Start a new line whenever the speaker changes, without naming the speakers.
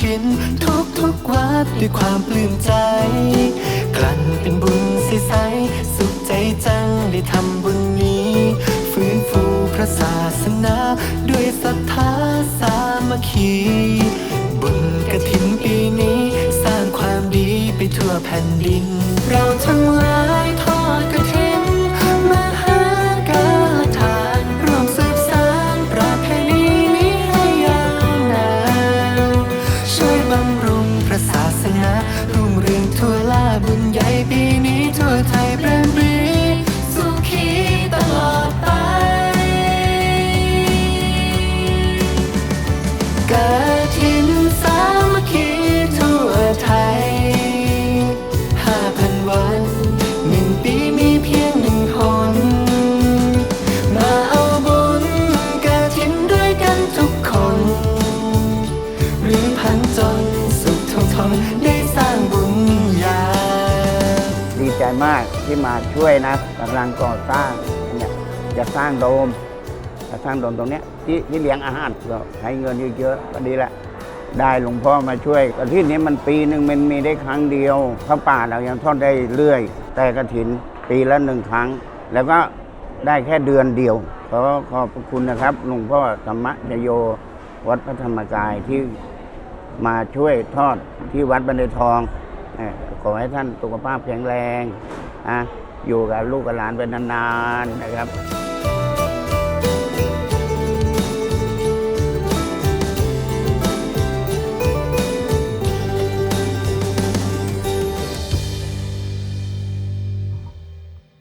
ถินทุกทุกวัดด้วยความปลื้มใจ กลั่นเป็นบุญใสๆสุขใจจังได้ทำบุญนี้ ฟื้นฟูพระศาสนา ด้วยศรัทธาสามัคคี บุญกระถินปีนี้ สร้างความดีไปทั่วแผ่นดิน เราทั้งหลาย ได้สร้างบุญญา
ดีใจมากที่มาช่วยนะกำลังก่อสร้างเนี่ยจะสร้างโดมจะสร้างโดมตรงเนี้ยที่ที่เลี้ยงอาหารก็ใช้เงินเยอะๆก็ดีแหละได้หลวงพ่อมาช่วยกระถินนี้มันปีหนึ่งมันมีได้ครั้งเดียวพระป่าเรายังทอดได้เรื่อย แต่กระถินปีละหนึ่งครั้ง แล้วก็ได้แค่เดือนเดียวขอขอบคุณนะครับหลวงพ่อธรรมชโย วัดพระธรรมกายที่ มาช่วยทอดที่วัดบันไดทอง ขอให้ท่านสุขภาพแข็งแรงออยู่กับลูกกับหลานเป็นนานๆนะครับ